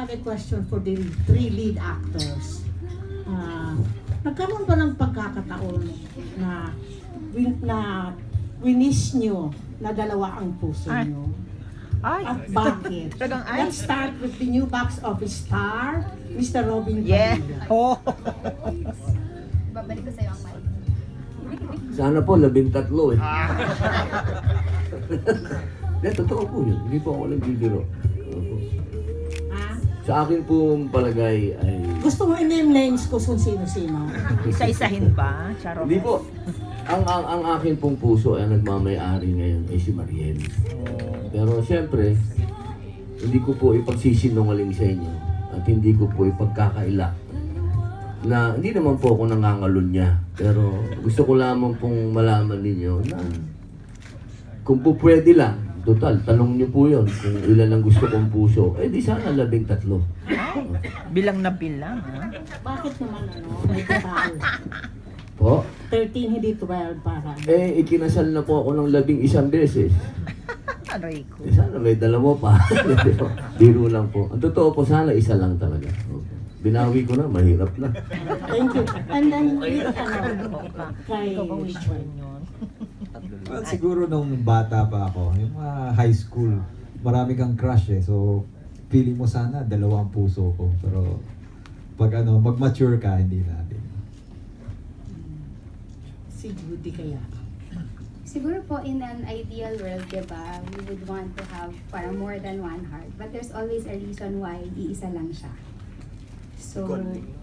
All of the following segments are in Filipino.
have a question for the three lead actors. Ah, nagkaroon ba ng pagkakataon na win, na winis nyo na dalawa ang puso nyo? Ay, At bakit? Talagang ay. Let's start with the new box office star, Mr. Robin yeah. Padilla. Oh. Babalik ko sa'yo ang mic. Sana po, labing tatlo eh. Hindi, totoo po yun. Hindi po ako nagbibiro. Opo. Sa akin po palagay ay... gusto mo i-name names ko kung sino-sino? Isa-isahin ba? Charo. Hindi po. Ang, ang, ang akin pong puso ay nagmamayari ngayon ay si Mariel. Pero siyempre, hindi ko po ipagsisinungaling sa inyo at hindi ko po ipagkakaila na hindi naman po ako nangangalun niya. Pero gusto ko lamang pong malaman ninyo na kung po pwede lang, total, tanong niyo po yun kung ilan ang gusto kong puso, eh di sana labing tatlo. Bilang na bilang, ha? Bakit naman ano? May total. Po? 13, hindi 12 para. Eh, ikinasal na po ako ng labing isang beses. Aray ko. Eh, sana may dalawa pa. Biro lang po. Ang totoo po, sana isa lang talaga. Opo. Binawi ko na, mahirap na. Thank you. And then, with, ano, kay Ikaw ba wish mo rin yun? Well, siguro nung bata pa ako, yung mga high school, marami kang crush eh. So, feeling mo sana dalawa ang puso ko. Pero, pag ano, mag-mature ka, hindi natin. si Judy kaya. Siguro po in an ideal world, di ba, we would want to have para more than one heart. But there's always a reason why iisa lang siya. So,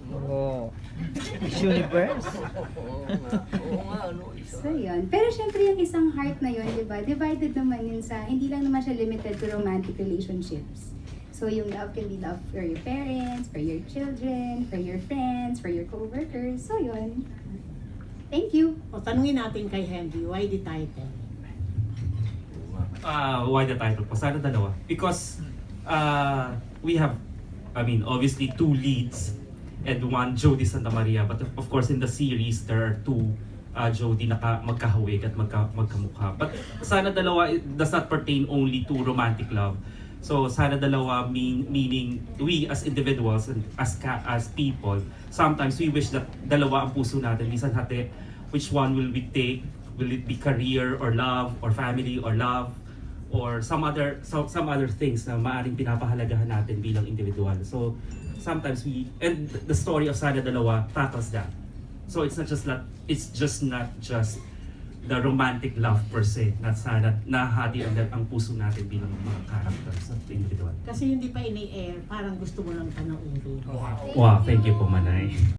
Oh. Miss Universe. so yun. Pero syempre yung isang heart na yun, di ba, divided naman yun sa, hindi lang naman siya limited to romantic relationships. So yung love can be love for your parents, for your children, for your friends, for your co-workers. So yun. Thank you. O, tanungin natin kay Henry, why the title? uh, why the title po? Sana dalawa. Because uh, we have, I mean, obviously two leads and one Jody Santa Maria. But of, course, in the series, there are two uh, Jody naka, magkahawig at magka, magkamukha. But sana dalawa does not pertain only to romantic love. So sana dalawa mean, meaning we as individuals and as ka, as people, sometimes we wish that dalawa ang puso natin. Minsan hati, which one will we take? Will it be career or love or family or love? Or some other so, some other things na maaring pinapahalagahan natin bilang individual. So sometimes we and the story of Sana Dalawa tackles that. So it's not just that it's just not just the romantic love per se na sana nahati ang, ang puso natin bilang mga characters at individual. Kasi hindi pa ini-air, parang gusto mo lang panoorin. Wow, thank you po Manay.